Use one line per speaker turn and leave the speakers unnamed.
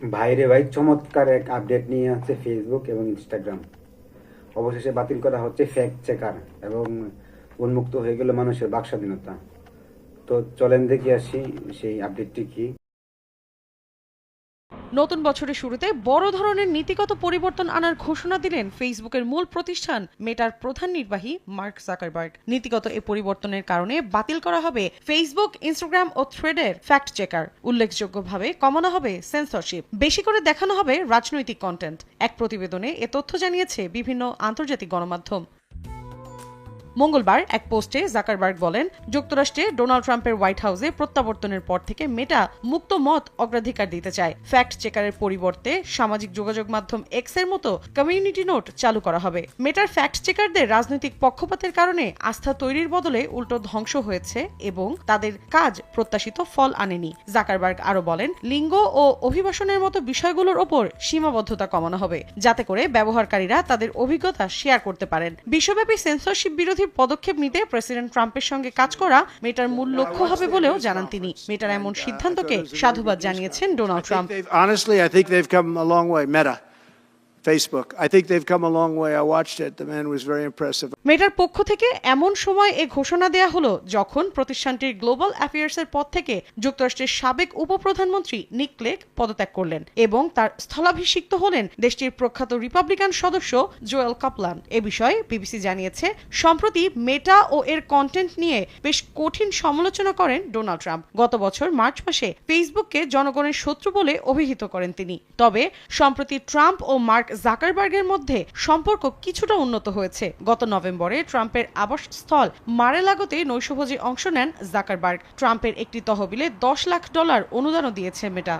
ভাইরে ভাই, চমৎকার এক আপডেট নিয়ে আছে ফেসবুক এবং ইনস্টাগ্রাম অবশেষে বাতিল করা হচ্ছে ফ্যাক চেকার এবং উন্মুক্ত হয়ে গেল মানুষের বাক স্বাধীনতা তো চলেন দেখি আসি সেই আপডেটটি কি।
নতুন বছরের শুরুতে বড় ধরনের নীতিগত পরিবর্তন আনার ঘোষণা দিলেন ফেসবুকের মূল প্রতিষ্ঠান মেটার প্রধান নির্বাহী মার্ক জাকারবার্গ। নীতিগত এই পরিবর্তনের কারণে বাতিল করা হবে ফেসবুক, ইনস্টাগ্রাম ও থ্রেডের ফ্যাক্ট চেকার। উল্লেখযোগ্যভাবে কমানো হবে সেন্সরশিপ, বেশি করে দেখানো হবে রাজনৈতিক কন্টেন্ট। এক প্রতিবেদনে এ তথ্য জানিয়েছে বিভিন্ন আন্তর্জাতিক গণমাধ্যম। মঙ্গলবার এক পোস্টে জাকারবার্গ বলেন, যুক্তরাষ্ট্রে ডোনাল্ড ট্রাম্পের হোয়াইট হাউসে প্রত্যাবর্তনের পর থেকে মেটা মুক্ত মত অগ্রাধিকার দিতে চায়। ফ্যাক্ট চেকারের পরিবর্তে সামাজিক যোগাযোগ মাধ্যম এক্সের মতো কমিউনিটি নোট চালু করা হবে। মেটার ফ্যাক্ট চেকারদের রাজনৈতিক পক্ষপাতের কারণে আস্থা তৈরির বদলে উল্টো ধ্বংস হয়েছে এবং তাদের কাজ প্রত্যাশিত ফল আনেনি। জাকারবার্গ আরও বলেন, লিঙ্গ ও অভিবাসনের মতো বিষয়গুলোর ওপর সীমাবদ্ধতা কমানো হবে, যাতে করে ব্যবহারকারীরা তাদের অভিজ্ঞতা শেয়ার করতে পারেন। বিশ্বব্যাপী সেন্সরশিপ বিরোধী পদক্ষেপ নিতে প্রেসিডেন্ট ট্রাম্পের সঙ্গে কাজ করা মেটার মূল লক্ষ্য হবে বলেও জানান তিনি। মেটার এমন সিদ্ধান্তকে সাধুবাদ জানিয়েছেন Donald Trump.
Facebook. I think they've come a long way. I watched it. The man was very impressive.
মেটার পক্ষ থেকে এমন সময় এ ঘোষণা দেয়া হলো, যখন প্রতিষ্ঠানটির গ্লোবাল অ্যাফেয়ার্সের পদ থেকে যুক্তরাষ্ট্রের সাবেক উপপ্রধানমন্ত্রী নিক ক্লেগ পদত্যাগ করলেন এবং তার স্থলাভিষিক্ত হলেন দেশটির প্রখ্যাত রিপাবলিকান সদস্য জোয়েল কাপলান এ বিষয়ে বিবিসি জানিয়েছে, সম্প্রতি মেটা ও এর কন্টেন্ট নিয়ে বেশ কঠিন সমালোচনা করেন ডোনাল্ড ট্রাম্প গত বছর মার্চ মাসে ফেসবুককে জনগণের শত্রু বলে অভিহিত করেন তিনি তবে, সম্প্রতি ট্রাম্প ও মার্ক জাকারবার্গের মধ্যে সম্পর্ক কিছুটা উন্নত হয়েছে। গত নভেম্বরে ট্রাম্পের আবাসস্থল মারেলাগোতে নৈশভোজে অংশ নেন জাকারবার্গ। ট্রাম্পের একটি তহবিলে দশ লাখ ডলার অনুদানও দিয়েছে মেটা।